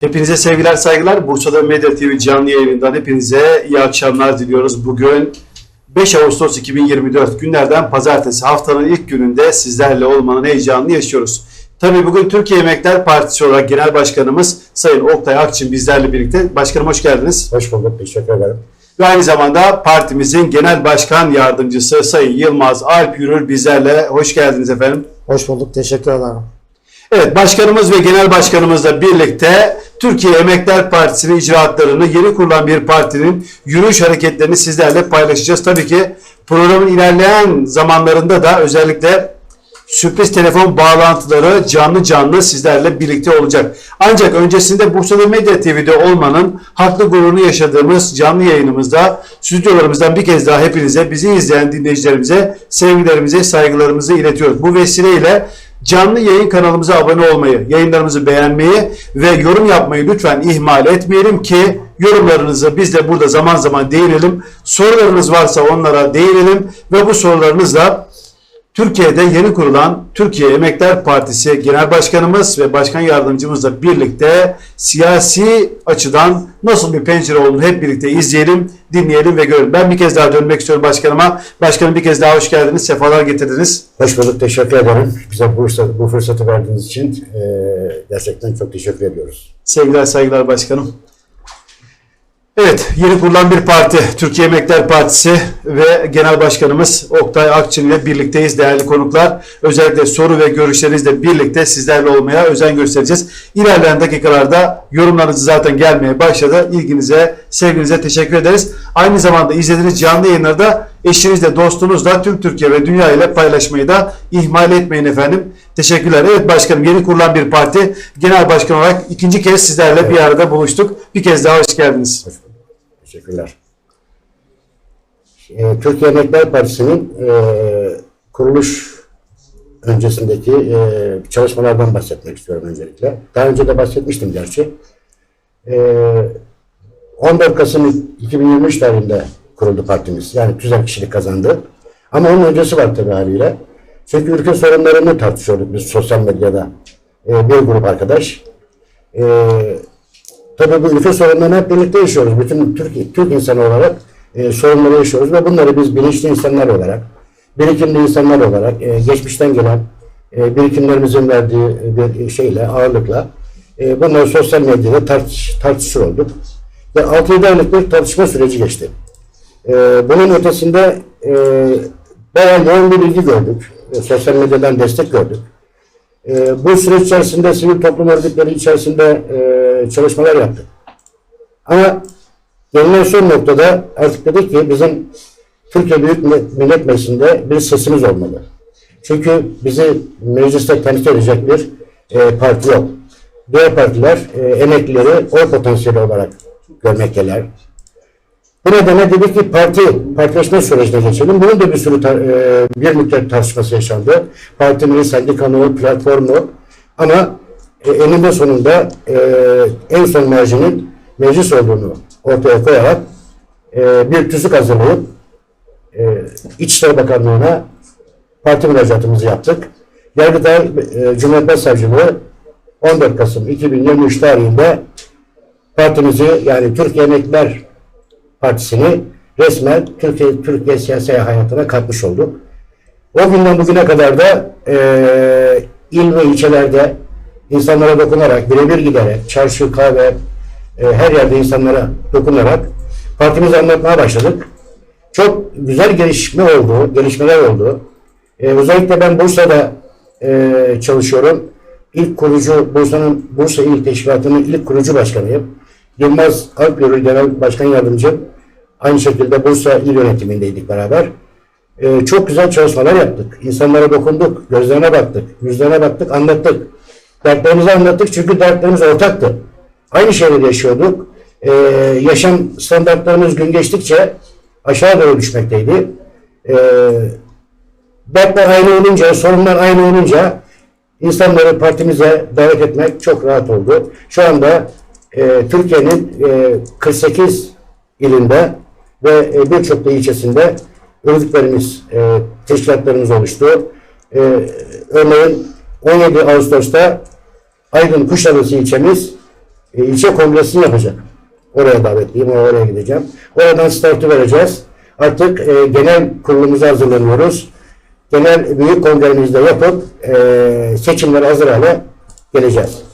Hepinize sevgiler saygılar. Bursa'da Medya TV canlı yayınından hepinize iyi akşamlar diliyoruz. Bugün 5 Ağustos 2024 günlerden pazartesi haftanın ilk gününde sizlerle olmanın heyecanını yaşıyoruz. Tabii bugün Türkiye Emekler Partisi olarak Genel Başkanımız Sayın Oktay Akçın bizlerle birlikte. Başkanım hoş geldiniz. Hoş bulduk. Teşekkür ederim. Ve aynı zamanda partimizin Genel Başkan Yardımcısı Sayın Yılmaz Alp Yürür bizlerle. Hoş geldiniz efendim. Hoş bulduk. Teşekkür ederim. Evet, başkanımız ve genel başkanımızla birlikte Türkiye Emekler Partisi'nin icraatlarını yeni kurulan bir partinin yürüyüş hareketlerini sizlerle paylaşacağız. Tabii ki programın ilerleyen zamanlarında da özellikle sürpriz telefon bağlantıları canlı canlı sizlerle birlikte olacak. Ancak öncesinde Bursa'da Medya TV'de olmanın haklı gururunu yaşadığımız canlı yayınımızda stüdyolarımızdan bir kez daha hepinize, bizi izleyen dinleyicilerimize sevgilerimizi, saygılarımızı iletiyoruz. Bu vesileyle canlı yayın kanalımıza abone olmayı, yayınlarımızı beğenmeyi ve yorum yapmayı lütfen ihmal etmeyelim ki yorumlarınızı biz de burada zaman zaman değinelim. Sorularınız varsa onlara değinelim ve bu sorularınızla Türkiye'de yeni kurulan Türkiye Emekler Partisi Genel Başkanımız ve Başkan Yardımcımızla birlikte siyasi açıdan nasıl bir pencere olduğunu hep birlikte izleyelim, dinleyelim ve görelim. Ben bir kez daha dönmek istiyorum başkanıma. Başkanım bir kez daha hoş geldiniz, sefalar getirdiniz. Hoş bulduk. Teşekkür ederim. Bize bu fırsatı, bu fırsatı verdiğiniz için eee, gerçekten çok teşekkür ediyoruz. Sevgiler saygılar başkanım. Evet, yeni kurulan bir parti, Türkiye Emekler Partisi ve Genel Başkanımız Oktay Akçın ile birlikteyiz değerli konuklar. Özellikle soru ve görüşlerinizle birlikte sizlerle olmaya özen göstereceğiz. İlerleyen dakikalarda yorumlarınız zaten gelmeye başladı. İlginize, sevginize teşekkür ederiz. Aynı zamanda izlediğiniz canlı yayınları da eşinizle, dostunuzla tüm Türkiye ve dünya ile paylaşmayı da ihmal etmeyin efendim. Teşekkürler. Evet başkanım yeni kurulan bir parti. Genel başkan olarak ikinci kez sizlerle bir arada buluştuk. Bir kez daha hoş geldiniz. Hoş. Teşekkürler. Eee, Türkiye Emekler Partisi'nin eee, kuruluş öncesindeki eee, çalışmalardan bahsetmek istiyorum öncelikle. Daha önce de bahsetmiştim gerçi. Eee 14 Kasım 2023 tarihinde kuruldu partimiz. Yani tüzel kişilik kazandı. Ama onun öncesi var tabii haliyle. Çünkü ülke sorunlarını tartışıyorduk biz sosyal medyada. Eee, bir grup arkadaş. Eee Tabii bu ülke sorunlarını hep birlikte yaşıyoruz. Bütün Türk, Türk insanı olarak e, sorunları yaşıyoruz ve bunları biz bilinçli insanlar olarak, birikimli insanlar olarak, e, geçmişten gelen e, birikimlerimizin verdiği bir şeyle, ağırlıkla e, bunları sosyal medyada tartış, tartışır olduk. Ve 6-7 aylık bir tartışma süreci geçti. E, bunun ötesinde e, bayağı yoğun bir ilgi gördük. E, sosyal medyadan destek gördük. E, bu süreç içerisinde sivil toplum örgütleri içerisinde çalışmalar yaptık. Ama gelinen son noktada artık dedik ki bizim Türkiye Büyük Millet Meclisi'nde bir sesimiz olmalı. Çünkü bizi mecliste temsil edecek bir e, parti yok. Diğer partiler e, emeklileri oy potansiyeli olarak görmekteler. Bu nedenle dedik ki parti, partileşme sürecine geçelim. Bunun da bir sürü tar- e, bir müddet tartışması yaşandı. Partinin sendikanı, platformu ama e, eninde sonunda e, en son mercinin meclis olduğunu ortaya koyarak e, bir tüzük hazırlayıp e, İçişleri Bakanlığı'na parti müracaatımızı yaptık. Yargıtay e, Cumhuriyet Başsavcılığı 14 Kasım 2023 tarihinde partimizi yani Türkiye Emekliler Partisi'ni resmen Türkiye, Türkiye siyasi hayatına katmış olduk. O günden bugüne kadar da e, il ve ilçelerde insanlara dokunarak, birebir giderek, çarşı, kahve, e, her yerde insanlara dokunarak partimizi anlatmaya başladık. Çok güzel gelişme oldu, gelişmeler oldu. E, özellikle ben Bursa'da e, çalışıyorum. İlk kurucu, Bursa'nın Bursa İl Teşkilatı'nın ilk kurucu başkanıyım. Yılmaz Alpyörü Genel Başkan Yardımcım. Aynı şekilde Bursa İl Yönetimindeydik beraber. Ee, çok güzel çalışmalar yaptık. İnsanlara dokunduk, gözlerine baktık, yüzlerine baktık, anlattık. Dertlerimizi anlattık çünkü dertlerimiz ortaktı. Aynı şeyleri yaşıyorduk. Ee, yaşam standartlarımız gün geçtikçe aşağı doğru düşmekteydi. Ee, dertler aynı olunca, sorunlar aynı olunca insanları partimize davet etmek çok rahat oldu. Şu anda e, Türkiye'nin e, 48 ilinde ve e, birçok da ilçesinde örgütlerimiz, e, teşkilatlarımız oluştu. E, örneğin 17 Ağustos'ta Aydın Kuşadası ilçemiz e, ilçe kongresini yapacak. Oraya davetliyim, oraya gideceğim. Oradan startı vereceğiz. Artık e, genel kurulumuza hazırlanıyoruz. Genel büyük kongremizde yapıp e, seçimlere hazır hale geleceğiz.